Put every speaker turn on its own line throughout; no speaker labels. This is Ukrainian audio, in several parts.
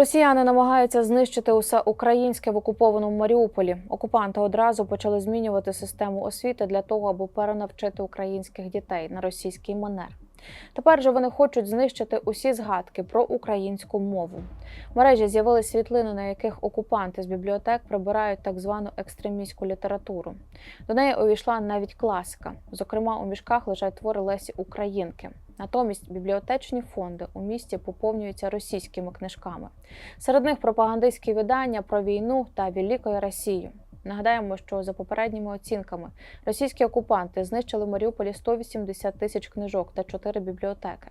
Росіяни намагаються знищити усе українське в окупованому Маріуполі. Окупанти одразу почали змінювати систему освіти для того, аби перенавчити українських дітей на російський манер. Тепер же вони хочуть знищити усі згадки про українську мову. В мережі з'явилися світлини, на яких окупанти з бібліотек прибирають так звану екстремістську літературу. До неї увійшла навіть класика. Зокрема, у мішках лежать твори Лесі Українки. Натомість бібліотечні фонди у місті поповнюються російськими книжками. Серед них пропагандистські видання про війну та Великою Росію. Нагадаємо, що за попередніми оцінками російські окупанти знищили в Маріуполі 180 тисяч книжок та 4 бібліотеки.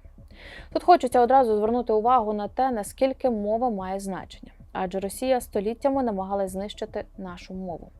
Тут хочеться одразу звернути увагу на те, наскільки мова має значення, адже Росія століттями намагалась знищити нашу мову.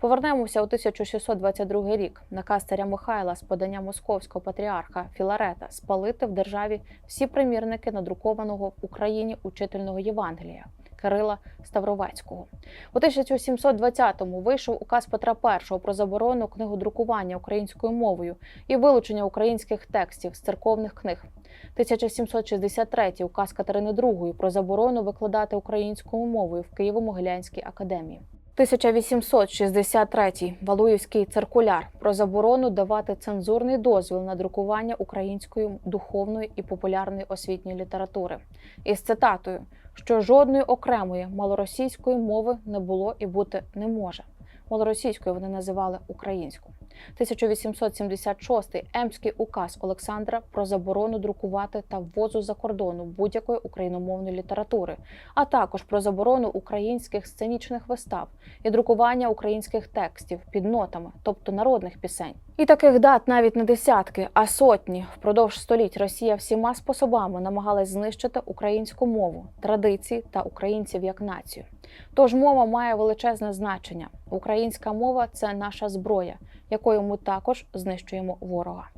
Повернемося у 1622 рік. Наказ царя Михайла з подання московського патріарха Філарета спалити в державі всі примірники надрукованого в Україні учительного Євангелія. Кирила Ставровецького у 1720-му вийшов указ Петра І про заборону книгодрукування українською мовою і вилучення українських текстів з церковних книг. 1763 указ Катерини II про заборону викладати українською мовою в Києво-Могилянській академії. 1863 Валуївський циркуляр про заборону давати цензурний дозвіл на друкування української духовної і популярної освітньої літератури. Із цитатою, що жодної окремої малоросійської мови не було і бути не може. Малоросійською вони називали українську. 1876 Емський указ Олександра про заборону друкувати та ввозу за кордону будь-якої україномовної літератури, а також про заборону українських сценічних вистав і друкування українських текстів під нотами, тобто народних пісень. І таких дат навіть не десятки, а сотні. Впродовж століть Росія всіма способами намагалась знищити українську мову, традиції та українців як націю. Тож мова має величезне значення. Українська мова це наша зброя, якою ми також знищуємо ворога.